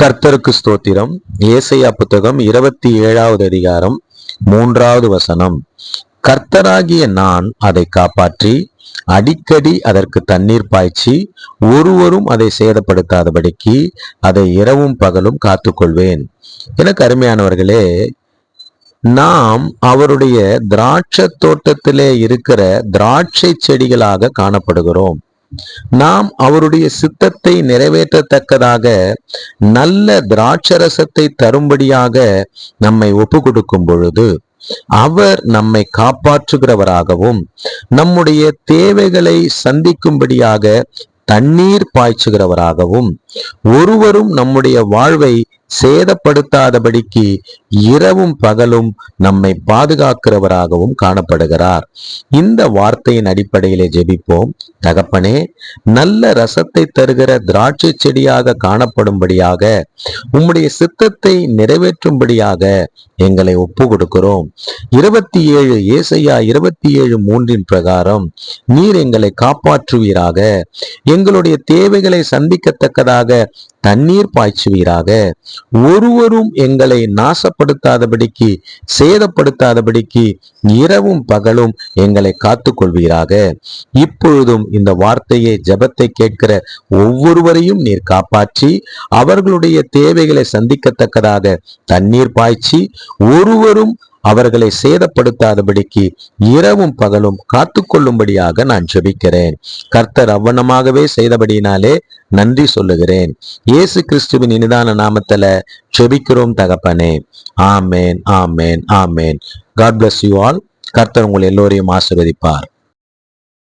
கர்த்தருக்கு ஸ்தோத்திரம். ஏசையா புத்தகம் இருபத்தி ஏழாவது அதிகாரம் மூன்றாவது வசனம். கர்த்தராகிய நான் அதை காப்பாற்றி அடிக்கடி அதற்கு தண்ணீர் பாய்ச்சி ஒருவரும் அதை சேதப்படுத்தாதபடிக்கு அதை இரவும் பகலும் காத்துக்கொள்வேன். எனக்கு அருமையானவர்களே நாம் அவருடைய திராட்சை தோட்டத்திலே இருக்கிற திராட்சை செடிகளாக காணப்படுகிறோம். நாம் அவருடைய சித்தத்தை நிறைவேற்றத்தக்கதாக நல்ல திராட்சரசத்தை தரும்படியாக நம்மை ஒப்பு கொடுக்கும் பொழுது அவர் நம்மை காப்பாற்றுகிறவராகவும் நம்முடைய தேவைகளை சந்திக்கும்படியாக தண்ணீர் பாய்ச்சுகிறவராகவும் ஒருவரும் நம்முடைய வாழ்வை சேதப்படுத்தாதபடிக்கு இரவும் பகலும் நம்மை பாதுகாக்கிறவராகவும் காணப்படுகிறார். இந்த வார்த்தையின் அடிப்படையிலே ஜெபிப்போம். தகப்பனே நல்ல ரசத்தை தருகிற திராட்சை செடியாக காணப்படும்படியாக உம்முடைய சித்தத்தை நிறைவேற்றும்படியாக எங்களை ஒப்பு கொடுக்கிறோம் இருபத்தி ஏழு ஏசையா இருபத்தி ஏழு மூன்றின் பிரகாரம் நீர் எங்களை காப்பாற்றுவீராக. எங்களுடைய தேவைகளை சந்திக்கத்தக்கதாக தண்ணீர் பாய்ச்சுவீராக. ஒருவரும் எங்களை நாசப்படுத்தாதபடிக்கு சேதப்படுத்தாதபடிக்கு இரவும் பகலும் எங்களை காத்து கொள்வீராக இப்பொழுதும் இந்த வார்த்தையை ஜபத்தை கேட்கிற ஒவ்வொருவரையும் நீர் காப்பாற்றி அவர்களுடைய தேவைகளை சந்திக்கத்தக்கதாக தண்ணீர் பாய்ச்சி ஒருவரும் அவர்களை சேதப்படுத்தாதபடிக்கு இரவும் பகலும் காத்து கொள்ளும்படியாக நான் ஜெபிக்கிறேன். கர்த்தர் அவ்வனமாகவே செய்தபடியினாலே நன்றி சொல்லுகிறேன். இயேசு கிறிஸ்துவின் இனிதான நாமத்துல ஜெபிக்கிறோம் தகப்பனே. ஆமேன் ஆமேன் ஆமேன். காட் பிளஸ் யூ ஆல் கர்த்தர் உங்கள் எல்லோரையும் ஆசிர்வதிப்பார்.